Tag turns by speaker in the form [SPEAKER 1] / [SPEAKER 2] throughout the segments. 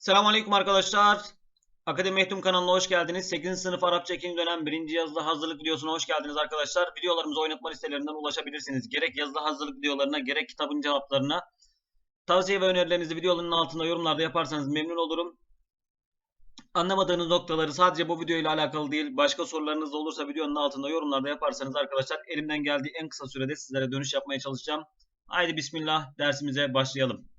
[SPEAKER 1] Selamünaleyküm arkadaşlar. Akademi Mehtum kanalına hoş geldiniz. 8. sınıf Arapça 2. dönem 1. yazılı hazırlık videosuna hoş geldiniz arkadaşlar. Videolarımıza oynatma listelerinden ulaşabilirsiniz. Gerek yazılı hazırlık videolarına gerek kitabın cevaplarına. Tavsiye ve önerilerinizi videoların altında yorumlarda yaparsanız memnun olurum. Anlamadığınız noktaları sadece bu video ile alakalı değil, başka sorularınız olursa videonun altında yorumlarda yaparsanız arkadaşlar elimden geldiği en kısa sürede sizlere dönüş yapmaya çalışacağım. Haydi bismillah dersimize başlayalım.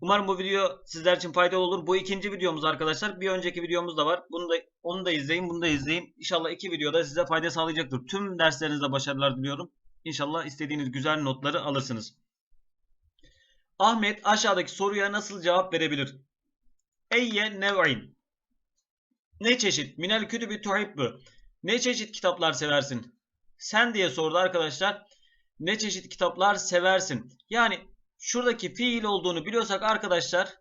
[SPEAKER 1] Umarım bu video sizler için faydalı olur. Bu ikinci videomuz arkadaşlar. Bir önceki videomuz da var. Bunu da onu da izleyin, bunu da izleyin. İnşallah iki videoda size fayda sağlayacaktır. Tüm derslerinizde başarılar diliyorum. İnşallah istediğiniz güzel notları alırsınız. Ahmet aşağıdaki soruya nasıl cevap verebilir? Eyye nev'in. Ne çeşit? Minel kütübü tuhibbu. Ne çeşit kitaplar seversin? Sen diye sordu arkadaşlar. Ne çeşit kitaplar seversin? Yani şuradaki fiil olduğunu biliyorsak arkadaşlar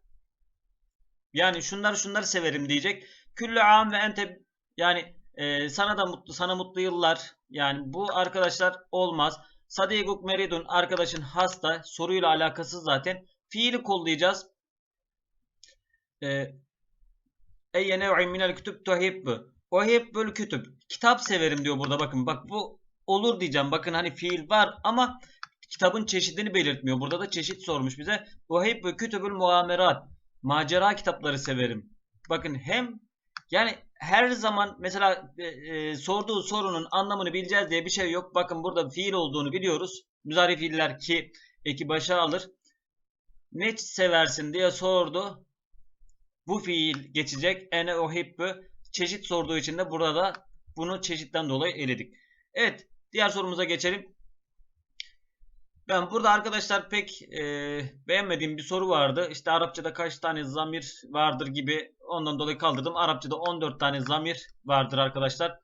[SPEAKER 1] yani şunları şunları severim diyecek. Küllü am ve ente yani e, sana da mutlu sana mutlu yıllar. Yani bu arkadaşlar olmaz. Sadiguk meridun arkadaşın hasta soruyla alakasız zaten. Fiili kollayacağız. E, Eyye nev'in minel kütüb tuhibbu. Uhibbul kütüb. Kitap severim diyor burada bakın. Bak bu olur diyeceğim. Bakın hani fiil var ama kitabın çeşidini belirtmiyor. Burada da çeşit sormuş bize. Uhibbu kütübül muamerat. Macera kitapları severim. Bakın hem yani her zaman mesela e, e, sorduğu sorunun anlamını bileceğiz diye bir şey yok. Bakın burada fiil olduğunu biliyoruz. Müzari fiiller ki eki başa alır. Ne seversin diye sordu. Bu fiil geçecek. Ene uhibbu. Çeşit sorduğu için de burada da bunu çeşitten dolayı eledik. Evet. Diğer sorumuza geçelim. Ben burada arkadaşlar pek e, beğenmediğim bir soru vardı. İşte Arapçada kaç tane zamir vardır gibi ondan dolayı kaldırdım. Arapçada 14 tane zamir vardır arkadaşlar.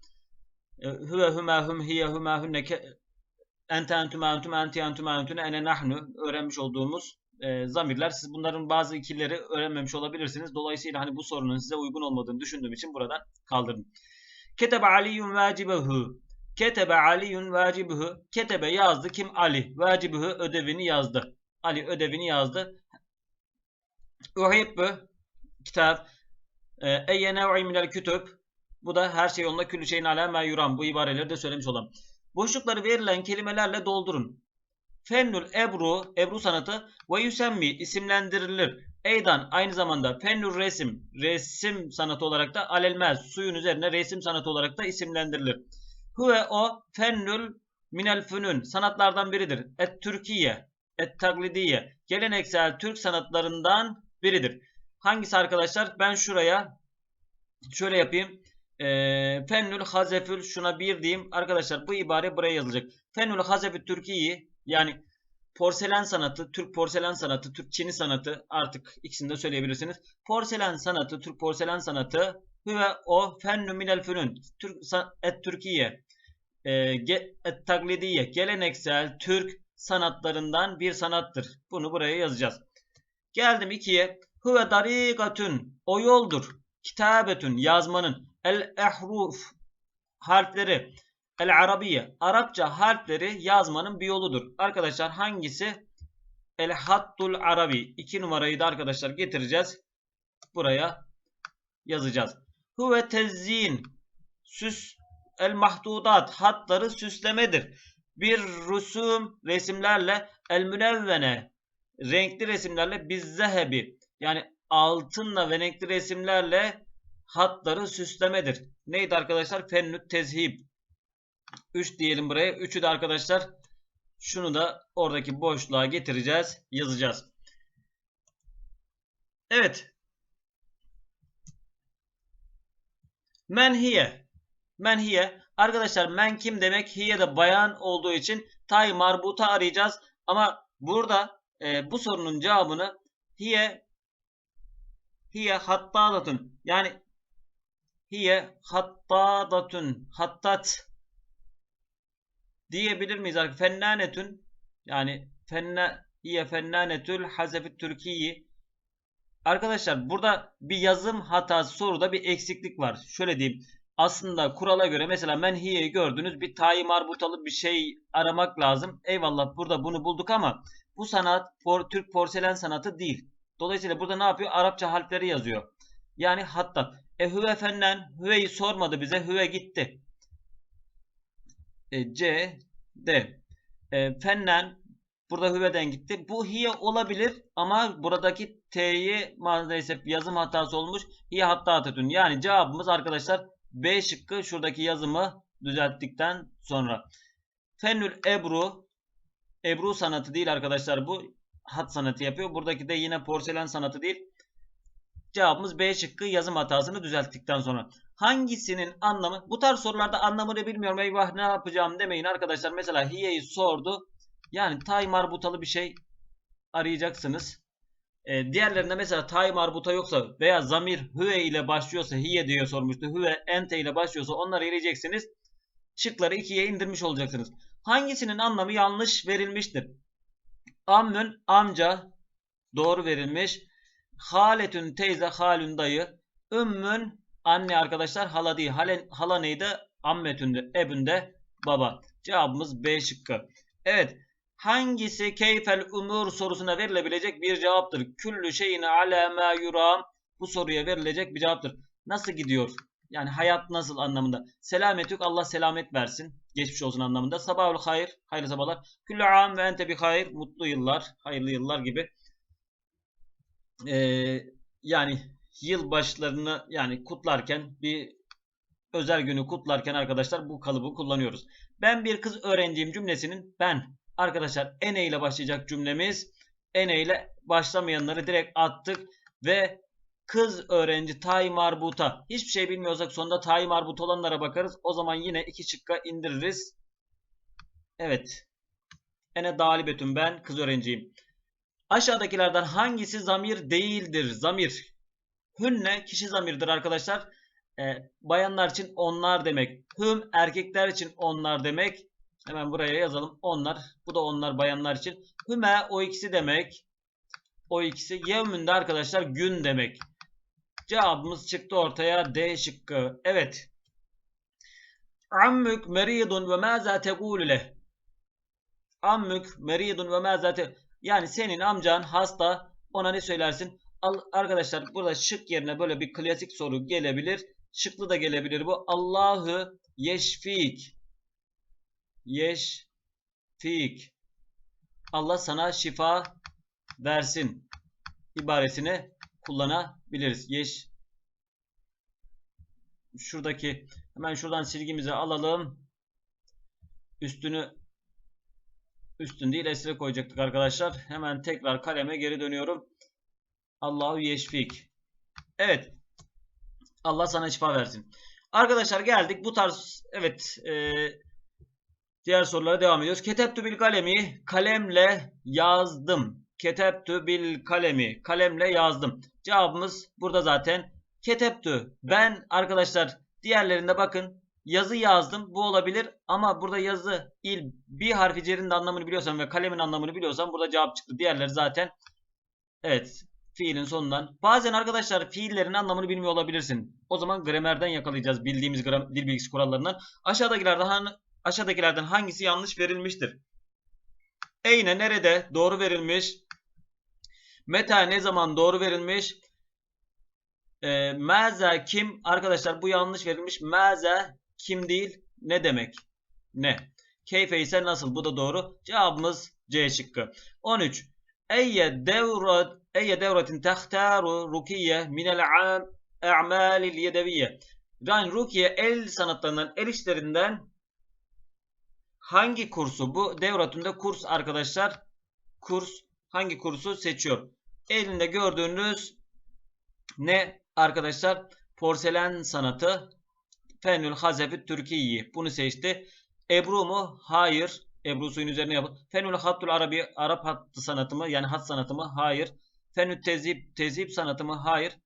[SPEAKER 1] E, Hüve hüme hüm hiye hüme hünne ente entüme entüme enti entüme entüne ene nahnu öğrenmiş olduğumuz e, zamirler. Siz bunların bazı ikilileri öğrenmemiş olabilirsiniz. Dolayısıyla hani bu sorunun size uygun olmadığını düşündüğüm için buradan kaldırdım. Ketebe aliyyun vacibehu. Ketebe Aliyun vacibuhu. Ketebe yazdı. Kim? Ali. Vacibuhu ödevini yazdı. Ali ödevini yazdı. Uhibbu kitap. Eyye nev'i minel kütüb. Bu da her şey yolunda küllü şeyin ala meyuran. Bu ibareleri de söylemiş olalım. Boşlukları verilen kelimelerle doldurun. Fennül ebru, ebru sanatı ve yusemmi isimlendirilir. Eydan aynı zamanda fennül resim, resim sanatı olarak da alelmez, suyun üzerine resim sanatı olarak da isimlendirilir. Huve o fennül minel fünün sanatlardan biridir. Et Türkiye, et taklidiye geleneksel Türk sanatlarından biridir. Hangisi arkadaşlar? Ben şuraya şöyle yapayım. E, fennül hazefül şuna bir diyeyim. Arkadaşlar bu ibare buraya yazılacak. Fennül hazefü Türkiye yani porselen sanatı, Türk porselen sanatı, Türk Çini sanatı artık ikisini de söyleyebilirsiniz. Porselen sanatı, Türk porselen sanatı Hüve o fennü minel fünün. Türk, et Türkiye. E, et taklidiye. Geleneksel Türk sanatlarından bir sanattır. Bunu buraya yazacağız. Geldim ikiye. Hüve darikatün. O yoldur. Kitabetün. Yazmanın. El ehruf. Harfleri. El arabiye. Arapça harfleri yazmanın bir yoludur. Arkadaşlar hangisi? El hattul arabi. İki numarayı da arkadaşlar getireceğiz. Buraya yazacağız. Huve tezzin. Süs el mahdudat. Hatları süslemedir. Bir rusum resimlerle el münevvene. Renkli resimlerle bizzehebi. Yani altınla ve renkli resimlerle hatları süslemedir. Neydi arkadaşlar? Fennüt tezhib. 3 diyelim buraya. 3'ü de arkadaşlar şunu da oradaki boşluğa getireceğiz. Yazacağız. Evet. Men hiye. Men hiye. Arkadaşlar men kim demek? Hiye de bayan olduğu için tay marbuta arayacağız. Ama burada e, bu sorunun cevabını hiye hiye hattadatun yani hiye hattadatun hattat diyebilir miyiz? Fennanetun yani fenne hiye fennanetül hazefit Türkiye Arkadaşlar burada bir yazım hatası soruda bir eksiklik var. Şöyle diyeyim. Aslında kurala göre mesela menhiyeyi gördünüz bir tayi marbutalı bir şey aramak lazım. Eyvallah burada bunu bulduk ama bu sanat por, Türk porselen sanatı değil. Dolayısıyla burada ne yapıyor? Arapça harfleri yazıyor. Yani hattat. E hüve fennen. Hüveyi sormadı bize. Hüve gitti. E, C, D. E, fennen burada hüveden gitti. Bu hiye olabilir ama buradaki T'yi maalesef yazım hatası olmuş. Hiye hatta atatün. Yani cevabımız arkadaşlar B şıkkı şuradaki yazımı düzelttikten sonra. Fennül ebru Ebru sanatı değil arkadaşlar bu. Hat sanatı yapıyor. Buradaki de yine porselen sanatı değil. Cevabımız B şıkkı yazım hatasını düzelttikten sonra. Hangisinin anlamı? Bu tarz sorularda anlamını bilmiyorum. Eyvah ne yapacağım demeyin arkadaşlar. Mesela hiye'yi sordu. Yani tay marbutalı bir şey arayacaksınız. Ee, diğerlerinde mesela tay marbuta yoksa veya zamir hüve ile başlıyorsa hiye diye sormuştu. Hüve ente ile başlıyorsa onları eleyeceksiniz. Şıkları ikiye indirmiş olacaksınız. Hangisinin anlamı yanlış verilmiştir? Ammün amca doğru verilmiş. Haletün teyze halün dayı. Ümmün anne arkadaşlar hala değil. Halen, hala neydi? Ammetünde ebünde baba. Cevabımız B şıkkı. Evet. Hangisi keyfel umur sorusuna verilebilecek bir cevaptır? Küllü şeyine ala yuram. Bu soruya verilecek bir cevaptır. Nasıl gidiyor? Yani hayat nasıl anlamında. Selametük Allah selamet versin. Geçmiş olsun anlamında. Sabahul hayır. Hayırlı sabahlar. Küllü am ve ente bi hayır. Mutlu yıllar. Hayırlı yıllar gibi. Ee, yani yıl başlarını yani kutlarken bir özel günü kutlarken arkadaşlar bu kalıbı kullanıyoruz. Ben bir kız öğrenciyim cümlesinin ben arkadaşlar ene ile başlayacak cümlemiz ene ile başlamayanları direkt attık ve kız öğrenci tay marbuta hiçbir şey bilmiyorsak sonunda tay marbut olanlara bakarız. O zaman yine iki şıkka indiririz. Evet. Ene dalibetüm ben kız öğrenciyim. Aşağıdakilerden hangisi zamir değildir? Zamir. Hünne kişi zamirdir arkadaşlar. E, bayanlar için onlar demek. Hüm erkekler için onlar demek. Hemen buraya yazalım. Onlar. Bu da onlar bayanlar için. Hüme o ikisi demek. O ikisi. Yevmünde arkadaşlar gün demek. Cevabımız çıktı ortaya. D şıkkı. Evet. Ammük meridun ve maza tegulu leh. Ammük meridun ve te Yani senin amcan hasta. Ona ne söylersin? Arkadaşlar burada şık yerine böyle bir klasik soru gelebilir. Şıklı da gelebilir bu. Allahu yeşfik. Yeşfik. Allah sana şifa versin. ibaresini kullanabiliriz. Yeş şuradaki hemen şuradan silgimizi alalım. Üstünü üstün değil esre koyacaktık arkadaşlar. Hemen tekrar kaleme geri dönüyorum. Allahu yeşfik. Evet. Allah sana şifa versin. Arkadaşlar geldik bu tarz evet e, diğer sorulara devam ediyoruz. Ketebtü bil kalemi kalemle yazdım. Ketebtü bil kalemi kalemle yazdım. Cevabımız burada zaten. Ketebtü ben arkadaşlar diğerlerinde bakın yazı yazdım bu olabilir ama burada yazı il bir harfi cerin anlamını biliyorsam ve kalemin anlamını biliyorsam burada cevap çıktı. Diğerleri zaten evet fiilin sonundan. Bazen arkadaşlar fiillerin anlamını bilmiyor olabilirsin. O zaman gramerden yakalayacağız bildiğimiz gram, dil bilgisi kurallarından. Aşağıdakilerden, aşağıdakilerden hangisi yanlış verilmiştir? Eyne nerede doğru verilmiş? Meta ne zaman doğru verilmiş? E, maza kim? Arkadaşlar bu yanlış verilmiş. Maza kim değil? Ne demek? Ne? Keyfe ise nasıl? Bu da doğru. Cevabımız C şıkkı. 13. Eyye devrat Eyye devratin tehtaru rukiye minel a'malil yedeviye. Yani rukiye el sanatlarından, el işlerinden hangi kursu? Bu devratında kurs arkadaşlar. Kurs hangi kursu seçiyor? Elinde gördüğünüz ne arkadaşlar? Porselen sanatı. Fenül Hazefi Türkiye. Bunu seçti. Ebru mu? Hayır. Ebru suyun üzerine yapın. Fenül Hattul Arabi. Arap hattı sanatı mı? Yani hat sanatı mı? Hayır. Fenül Tezip. Tezip sanatı mı? Hayır.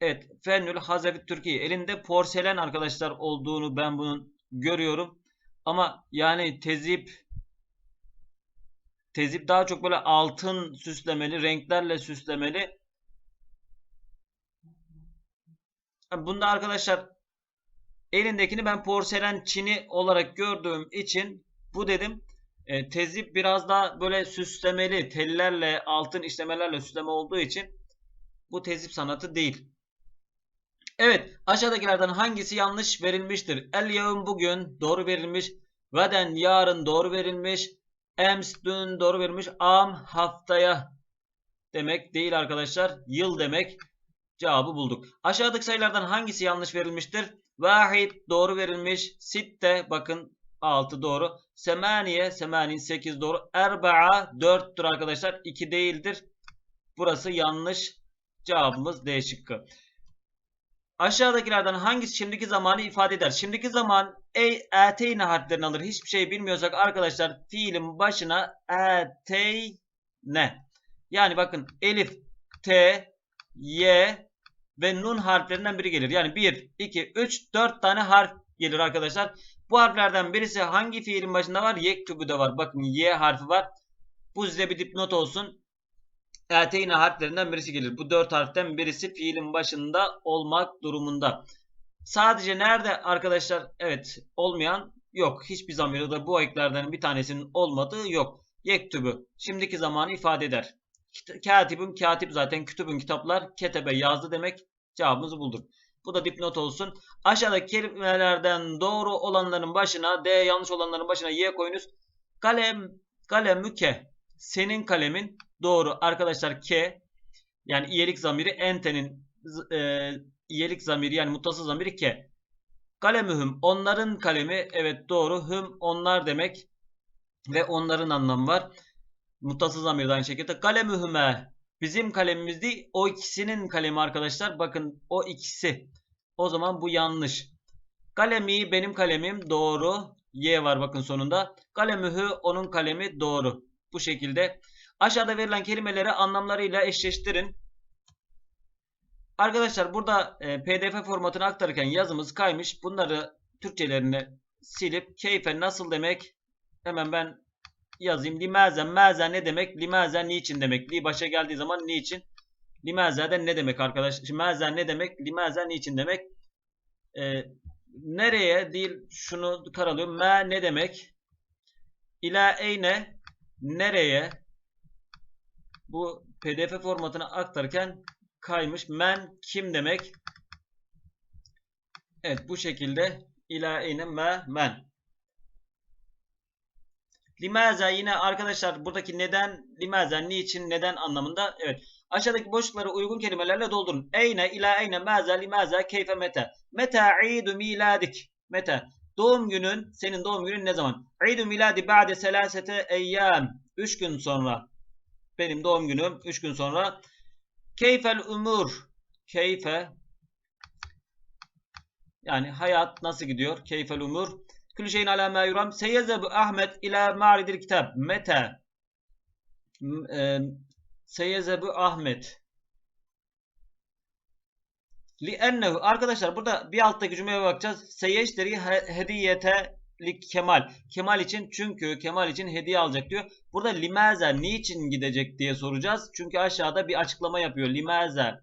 [SPEAKER 1] Evet. Fenül Hazefi Türkiye. Elinde porselen arkadaşlar olduğunu ben bunun görüyorum. Ama yani tezip tezip daha çok böyle altın süslemeli, renklerle süslemeli. Bunda arkadaşlar elindekini ben porselen çini olarak gördüğüm için bu dedim. E, tezip biraz daha böyle süslemeli, tellerle, altın işlemelerle süsleme olduğu için bu tezip sanatı değil. Evet, aşağıdakilerden hangisi yanlış verilmiştir? El yevm bugün doğru verilmiş. Veden yarın doğru verilmiş. Ems dün doğru verilmiş. Am haftaya demek değil arkadaşlar. Yıl demek. Cevabı bulduk. Aşağıdaki sayılardan hangisi yanlış verilmiştir? Vahid doğru verilmiş. Sitte bakın 6 doğru. Semaniye semanin 8 doğru. Erba'a 4'tür arkadaşlar. 2 değildir. Burası yanlış. Cevabımız D şıkkı. Aşağıdakilerden hangisi şimdiki zamanı ifade eder? Şimdiki zaman ey eteyne harflerini alır. Hiçbir şey bilmiyorsak arkadaşlar fiilin başına eteyne. Yani bakın elif, t, y ve nun harflerinden biri gelir. Yani 1, 2, 3, 4 tane harf gelir arkadaşlar. Bu harflerden birisi hangi fiilin başında var? Yektubu'da var. Bakın y harfi var. Bu size bir dipnot olsun. Eteyne harflerinden birisi gelir. Bu dört harften birisi fiilin başında olmak durumunda. Sadece nerede arkadaşlar? Evet olmayan yok. Hiçbir zamirde bu eklerden bir tanesinin olmadığı yok. Yektubu şimdiki zamanı ifade eder. Katibim katip zaten kütübün kitaplar ketebe yazdı demek cevabımızı bulduk. Bu da dipnot olsun. Aşağıdaki kelimelerden doğru olanların başına D yanlış olanların başına Y koyunuz. Kalem kalemüke senin kalemin doğru arkadaşlar K yani iyelik zamiri entenin e, iyelik zamiri yani muttasıl zamiri K. Kalemühüm onların kalemi evet doğru hüm onlar demek ve onların anlamı var. Muttasıl zamir de aynı şekilde. Kalemühüme bizim kalemimiz değil o ikisinin kalemi arkadaşlar. Bakın o ikisi. O zaman bu yanlış. Kalemi benim kalemim doğru. Y var bakın sonunda. Kalemühü onun kalemi doğru. Bu şekilde. Aşağıda verilen kelimeleri anlamlarıyla eşleştirin. Arkadaşlar burada e, pdf formatını aktarırken yazımız kaymış. Bunları Türkçelerini silip keyfe nasıl demek hemen ben yazayım. Limazen, mazen ne demek? Limazen niçin demek? Li başa geldiği zaman niçin? Limazen ne demek arkadaşlar? Şimdi mazen ne demek? Limazen niçin demek? Ee, nereye değil şunu karalıyorum. Ma ne demek? İla eyne nereye? Bu pdf formatına aktarırken kaymış. Men kim demek? Evet bu şekilde ila eyne ma men. Limaza yine arkadaşlar buradaki neden, limaza niçin, neden anlamında. Evet. Aşağıdaki boşlukları uygun kelimelerle doldurun. Eyne, ila eyne, maza, limaza, keyfe, mete. Meta idu miladik. Mete. Doğum günün, senin doğum günün ne zaman? İdu miladi ba'de selasete eyyam. 3 gün sonra. Benim doğum günüm 3 gün sonra. Keyfel umur. Keyfe. Yani hayat nasıl gidiyor? Keyfel umur. Kullu şeyin ala ma yuram. Seyyezebu Ahmet ila ma'ridil kitab. Mete. E, Seyyezebu Ahmet. Li'ennehu. Arkadaşlar burada bir alttaki cümleye bakacağız. Seyyeşteri hediyete li kemal. Kemal için çünkü Kemal için hediye alacak diyor. Burada limaze niçin gidecek diye soracağız. Çünkü aşağıda bir açıklama yapıyor. Limaze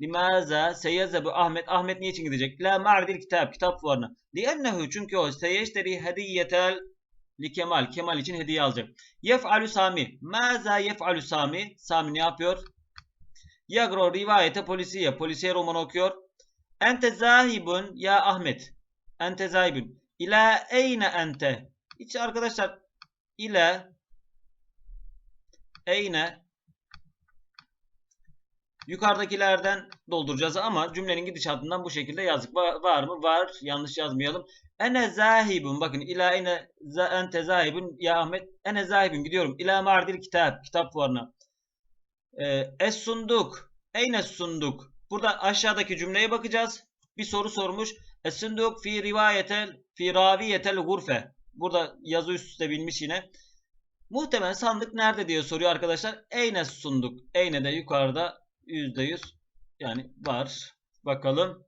[SPEAKER 1] Limaza seyyezebu Ahmet. Ahmet niçin gidecek? La ma'ridil kitap. Kitap fuarına. Liennehu çünkü o seyeşteri hediyetel li Kemal. Kemal için hediye alacak. Yef'alu Sami. Maza yef'alu Sami. Sami ne yapıyor? Yagro rivayete polisiye. Polisiye roman okuyor. Ente zahibun ya Ahmet. Ente zahibun. İla eyne ente. Hiç arkadaşlar ile eyne Yukarıdakilerden dolduracağız ama cümlenin gidişatından bu şekilde yazdık. Var, var mı? Var. Yanlış yazmayalım. Ene zahibun. Bakın ila ene ente zahibun ya Ahmet. Ene zahibun. Gidiyorum. İla mardil kitap. Kitap fuarına. Ee, es sunduk. Eyne sunduk. Burada aşağıdaki cümleye bakacağız. Bir soru sormuş. Es sunduk fi rivayetel fi raviyetel gurfe. Burada yazı üst üste bilmiş yine. Muhtemelen sandık nerede diye soruyor arkadaşlar. Eyne sunduk. Eyne de yukarıda %100 yani var. Bakalım.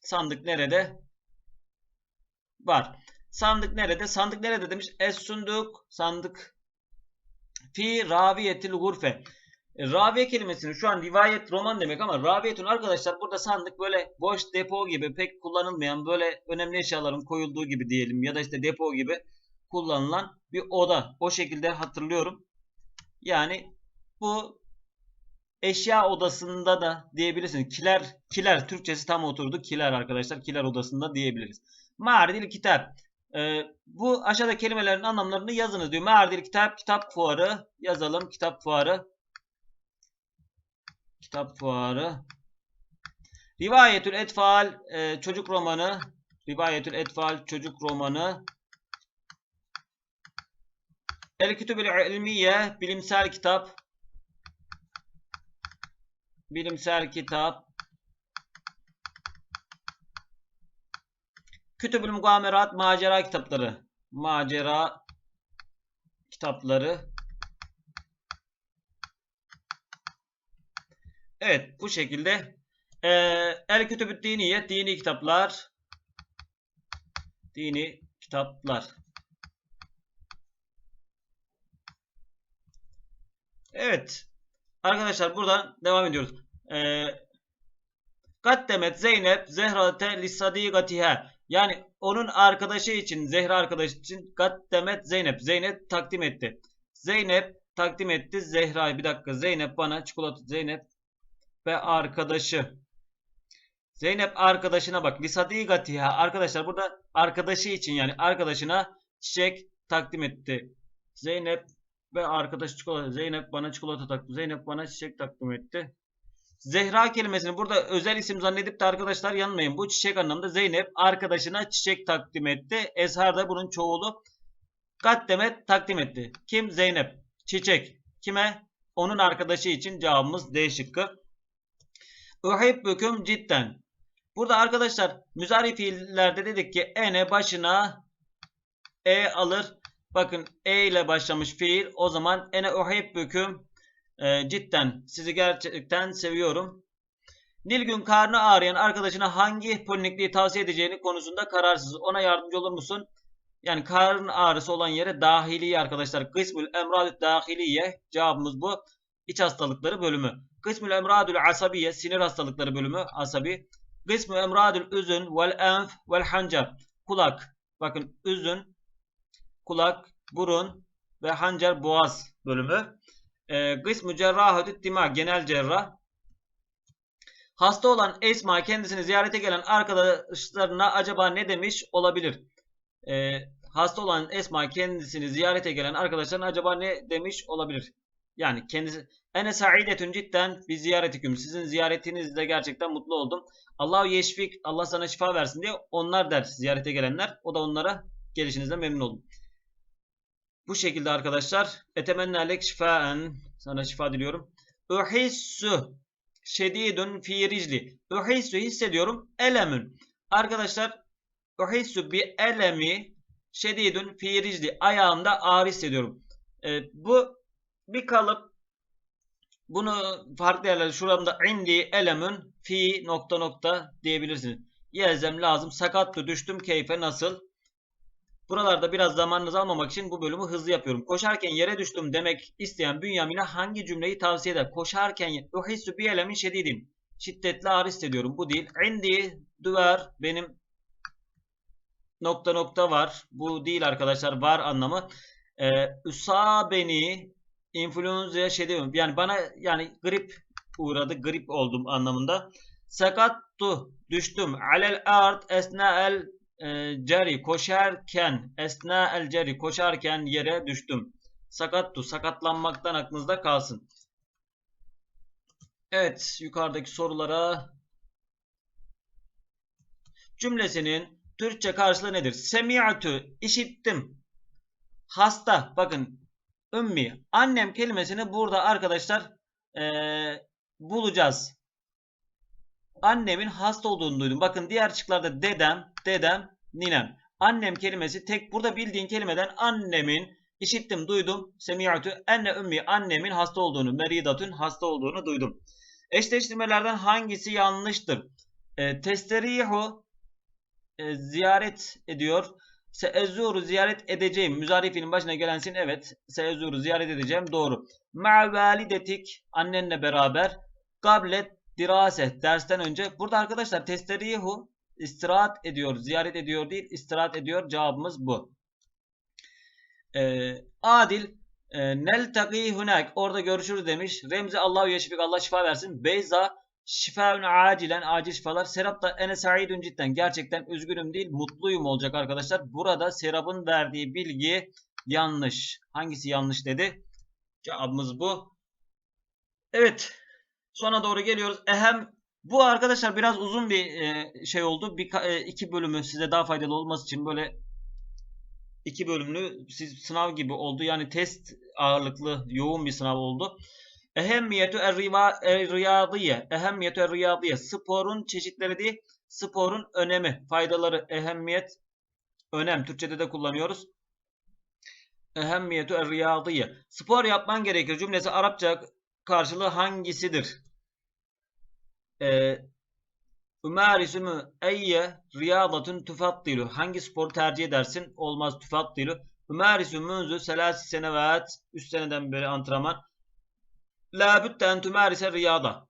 [SPEAKER 1] Sandık nerede? Var. Sandık nerede? Sandık nerede demiş. Es sunduk. Sandık. Fi raviyetil gurfe. E, raviye kelimesini şu an rivayet roman demek ama raviyetun arkadaşlar burada sandık böyle boş depo gibi pek kullanılmayan böyle önemli eşyaların koyulduğu gibi diyelim ya da işte depo gibi kullanılan bir oda. O şekilde hatırlıyorum. Yani bu eşya odasında da diyebilirsiniz. Kiler, kiler Türkçesi tam oturdu. Kiler arkadaşlar. Kiler odasında diyebiliriz. Ma'ridil kitap. Ee, bu aşağıda kelimelerin anlamlarını yazınız diyor. Ma'ridil kitap, kitap fuarı yazalım. Kitap fuarı. Kitap fuarı. Rivayetül Etfal e, çocuk romanı. Rivayetül Etfal çocuk romanı. El Kütübül İlmiye bilimsel kitap. Bilimsel kitap. Kütübül Mugamerat macera kitapları. Macera kitapları. Evet bu şekilde ee, El Kütübü Diniye dini kitaplar. Dini kitaplar. Evet. Arkadaşlar buradan devam ediyoruz. Ee, Kaddemet Zeynep Zehrate lissadigatiha. Yani onun arkadaşı için, Zehra arkadaşı için Kaddemet Zeynep. Zeynep takdim etti. Zeynep takdim etti Zehra'yı. Bir dakika. Zeynep bana çikolata Zeynep ve arkadaşı. Zeynep arkadaşına bak. Lisadigatiha. Arkadaşlar burada arkadaşı için yani arkadaşına çiçek takdim etti. Zeynep ve arkadaş çikolata. Zeynep bana çikolata taktı. Zeynep bana çiçek takdim etti. Zehra kelimesini burada özel isim zannedip de arkadaşlar yanmayın. Bu çiçek anlamında Zeynep arkadaşına çiçek takdim etti. Ezhar da bunun çoğulu. Kaddemet takdim etti. Kim? Zeynep. Çiçek. Kime? Onun arkadaşı için cevabımız D şıkkı. Uhibbüküm cidden. Burada arkadaşlar müzari fiillerde dedik ki ene başına e alır. Bakın e ile başlamış fiil. O zaman ene uhibbüküm e, cidden sizi gerçekten seviyorum. Nilgün karnı ağrıyan arkadaşına hangi polinikliği tavsiye edeceğini konusunda kararsız. Ona yardımcı olur musun? Yani karın ağrısı olan yere dahiliye arkadaşlar. Kısmül emradü dahiliye. Cevabımız bu. İç hastalıkları bölümü. Kısmül emradül asabiye. Sinir hastalıkları bölümü. Asabi. Kısmü emradül üzün vel enf vel hancar. Kulak. Bakın üzün, kulak, burun ve hancar boğaz bölümü. E, Kısmü cerrahü dima. Genel cerrah. Hasta olan Esma kendisini ziyarete gelen arkadaşlarına acaba ne demiş olabilir? Ee, hasta olan Esma kendisini ziyarete gelen arkadaşlarına acaba ne demiş olabilir? Yani kendisi ene saidetun cidden bir ziyaretiküm. Sizin ziyaretinizde gerçekten mutlu oldum. Allah yeşfik Allah sana şifa versin diye onlar der ziyarete gelenler. O da onlara gelişinizden memnun oldum. Bu şekilde arkadaşlar. Etemenna lek şifaen. Sana şifa diliyorum. Uhissu şedidun fi ricli. Uhissu hissediyorum. Elemün. Arkadaşlar uhissu bir elemi şedidun fi ricli. Ayağımda ağrı hissediyorum. Ee, bu bir kalıp bunu farklı yerlerde şuramda indi elemün fi nokta nokta diyebilirsiniz. Yelzem lazım. Sakattı düştüm keyfe nasıl? Buralarda biraz zamanınızı almamak için bu bölümü hızlı yapıyorum. Koşarken yere düştüm demek isteyen Bünyamin'e hangi cümleyi tavsiye eder? Koşarken uhissu bi elemin şedidim. Şiddetli ağrı hissediyorum. Bu değil. İndi duvar benim nokta nokta var. Bu değil arkadaşlar. Var anlamı. Ee, üsabeni influenza şedidim. Yani bana yani grip uğradı. Grip oldum anlamında. Sakattu düştüm. Alel art esna el e, koşarken esna el cari koşarken yere düştüm. Sakattu sakatlanmaktan aklınızda kalsın. Evet yukarıdaki sorulara cümlesinin Türkçe karşılığı nedir? Semi'tu işittim. Hasta bakın ümmi annem kelimesini burada arkadaşlar ee, bulacağız. Annemin hasta olduğunu duydum. Bakın diğer çıklarda dedem, dedem, ninem. Annem kelimesi tek burada bildiğin kelimeden annemin işittim, duydum. Semi'atu enne ümmi annemin hasta olduğunu, meridatun hasta olduğunu duydum. Eşleştirmelerden hangisi yanlıştır? E, testerihu e, ziyaret ediyor. Seezzuru ziyaret edeceğim. Müzarifinin başına gelensin evet. Seezzuru ziyaret edeceğim. Doğru. Ma validetik annenle beraber. Gablet dirase dersten önce. Burada arkadaşlar testerihu istirahat ediyor. Ziyaret ediyor değil istirahat ediyor. Cevabımız bu. Ee, Adil e, neltaki hunak orada görüşürüz demiş. Remzi Allahu yeşfik Allah şifa versin. Beyza şifaun acilen acil şifalar. Serap da ene saidun cidden gerçekten üzgünüm değil mutluyum olacak arkadaşlar. Burada Serap'ın verdiği bilgi yanlış. Hangisi yanlış dedi? Cevabımız bu. Evet. Sona doğru geliyoruz. Ehem bu arkadaşlar biraz uzun bir e, şey oldu. Bir e, iki bölümü size daha faydalı olması için böyle iki bölümlü siz sınav gibi oldu. Yani test ağırlıklı yoğun bir sınav oldu. Ehemmiyetü er-riyadiye. Ehemmiyetü er-riyadiye. Sporun çeşitleri değil, sporun önemi, faydaları, ehemmiyet, önem. Türkçede de kullanıyoruz. Ehemmiyetü er-riyadiye. Spor yapman gerekir. Cümlesi Arapça karşılığı hangisidir? Ee, Ümarisu mu eyye riyadatun tufaddilu. Hangi spor tercih edersin? Olmaz tufaddilu. Ümarisu munzu selasi senevat. 3 seneden beri antrenman. La bütte en tümarise riyada.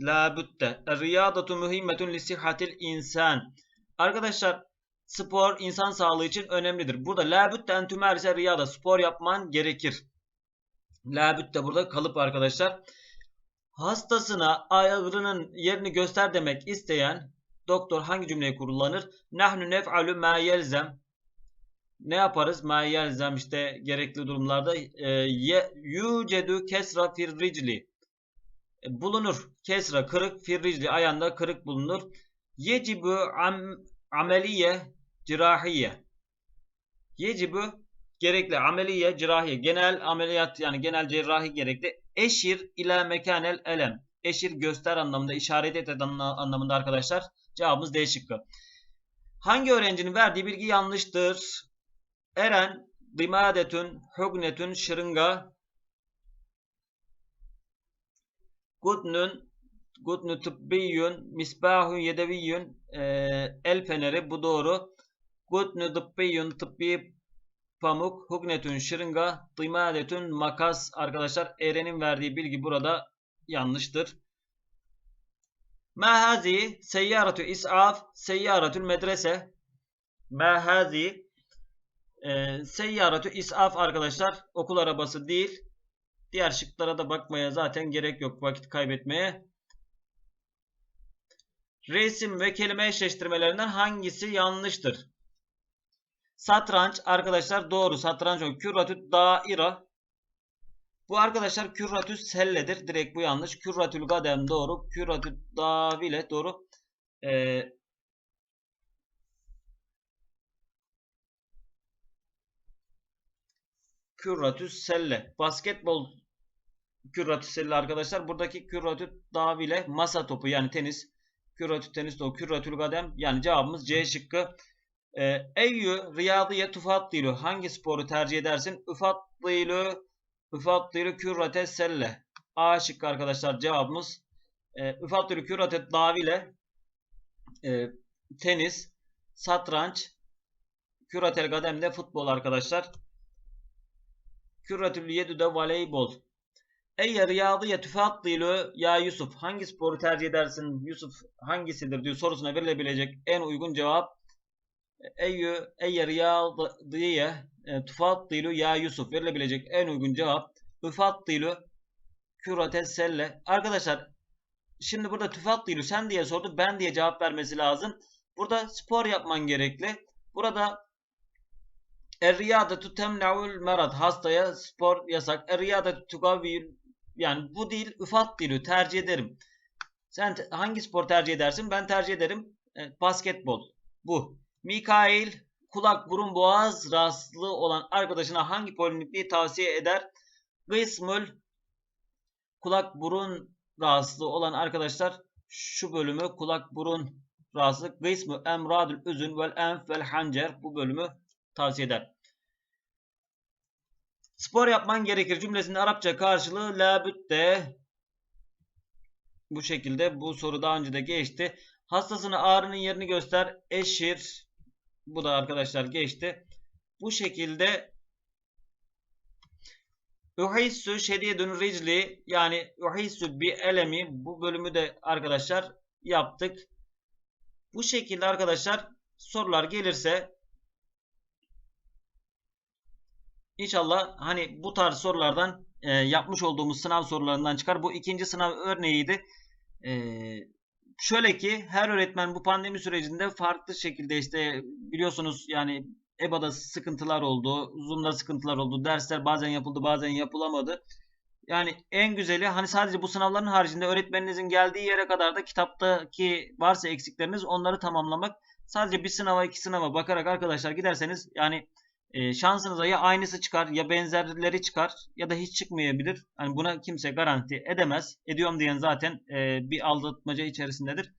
[SPEAKER 1] La bütte. Riyadatu mühimmetun li sihhatil insan. Arkadaşlar spor insan sağlığı için önemlidir. Burada la bütte en tümarise riyada. Spor yapman gerekir. La bütte burada kalıp arkadaşlar. Hastasına ağrının yerini göster demek isteyen doktor hangi cümleyi kullanır? Nahnu nef'alu ma yelzem. Ne yaparız? Ma yelzem işte gerekli durumlarda e, yucedu kesra fir ricli. E, bulunur. Kesra kırık fir ricli ayağında kırık bulunur. Yecibu am, ameliye cirahiye. Yecibu gerekli ameliye cirahiye. Genel ameliyat yani genel cerrahi gerekli. Eşir ila mekanel elem. Eşir göster anlamında, işaret et anla- anlamında arkadaşlar. Cevabımız D şıkkı. Hangi öğrencinin verdiği bilgi yanlıştır? Eren, dimadetün, hugnetün, şırınga, gudnun, gudnu tıbbiyyün, misbahun yedeviyyün, eee, el feneri bu doğru. Gudnu tıbbiyyün, tıbbi pamuk, hugnetün, şırınga, dimadetün, makas. Arkadaşlar Eren'in verdiği bilgi burada yanlıştır. Ma hazi seyyaratu is'af, seyyaratül medrese. Ma hazi e, seyyaratu is'af arkadaşlar okul arabası değil. Diğer şıklara da bakmaya zaten gerek yok vakit kaybetmeye. Resim ve kelime eşleştirmelerinden hangisi yanlıştır? Satranç arkadaşlar doğru. Satranç o. Kürratü daira. Bu arkadaşlar kürratü selledir. Direkt bu yanlış. Kürratül gadem doğru. Kürratü davile doğru. Ee, kürratü selle. Basketbol kürratü selle arkadaşlar. Buradaki kürratü davile masa topu yani tenis. Kürratü tenis topu. Kürratül gadem yani cevabımız C şıkkı. Ee, Eyyü riyadiye tufaddilu. Hangi sporu tercih edersin? Üfaddilu Üfaddilu kürrate selle. A şıkkı arkadaşlar cevabımız. E, Üfaddilu kürrate davile e, tenis, satranç, küratel gadem de futbol arkadaşlar. Kürratül yedü de voleybol. Eyye riyadiye tufaddilu ya Yusuf. Hangi sporu tercih edersin? Yusuf hangisidir diyor sorusuna verilebilecek en uygun cevap Eyyü eyye riyadiye tufaddilu ya Yusuf verilebilecek en uygun cevap üfaddilu kürate selle. Arkadaşlar şimdi burada tufaddilu sen diye sordu ben diye cevap vermesi lazım. Burada spor yapman gerekli. Burada Er-riyadetu temne'ul merad. Hastaya spor yasak. Er-riyadetu tugavvil yani bu değil üfaddilu tercih ederim. Sen hangi spor tercih edersin? Ben tercih ederim e, basketbol. Bu. Mikail kulak, burun, boğaz rahatsızlığı olan arkadaşına hangi poliklinikliği tavsiye eder? Gısmül kulak, burun rahatsızlığı olan arkadaşlar şu bölümü kulak, burun rahatsızlık Gısmü emradül üzün vel enf vel hancer bu bölümü tavsiye eder. Spor yapman gerekir cümlesinin Arapça karşılığı labütte bu şekilde bu soru daha önce de geçti. Hastasına ağrının yerini göster. Eşir. Bu da arkadaşlar geçti. Bu şekilde Uhissu şedidun ricli yani uhissu bi elemi bu bölümü de arkadaşlar yaptık. Bu şekilde arkadaşlar sorular gelirse İnşallah hani bu tarz sorulardan e, yapmış olduğumuz sınav sorularından çıkar. Bu ikinci sınav örneğiydi. E, şöyle ki her öğretmen bu pandemi sürecinde farklı şekilde işte biliyorsunuz yani EBA'da sıkıntılar oldu, Zoom'da sıkıntılar oldu, dersler bazen yapıldı bazen yapılamadı. Yani en güzeli hani sadece bu sınavların haricinde öğretmeninizin geldiği yere kadar da kitaptaki varsa eksikleriniz onları tamamlamak. Sadece bir sınava iki sınava bakarak arkadaşlar giderseniz yani e, şansınıza ya aynısı çıkar ya benzerleri çıkar ya da hiç çıkmayabilir. Hani buna kimse garanti edemez. Ediyorum diyen zaten e, bir aldatmaca içerisindedir.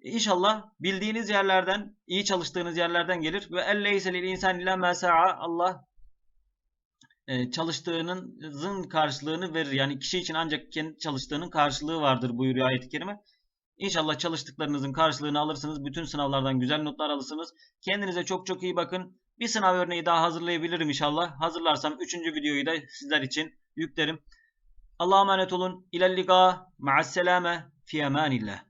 [SPEAKER 1] İnşallah bildiğiniz yerlerden, iyi çalıştığınız yerlerden gelir ve elleyse lil insan illa ma sa'a Allah e, çalıştığınızın karşılığını verir. Yani kişi için ancak kendi çalıştığının karşılığı vardır buyuruyor ayet-i kerime. İnşallah çalıştıklarınızın karşılığını alırsınız. Bütün sınavlardan güzel notlar alırsınız. Kendinize çok çok iyi bakın. Bir sınav örneği daha hazırlayabilirim inşallah. Hazırlarsam 3. videoyu da sizler için yüklerim. Allah'a emanet olun. İlellika. Ma'asselame. Fi emanillah.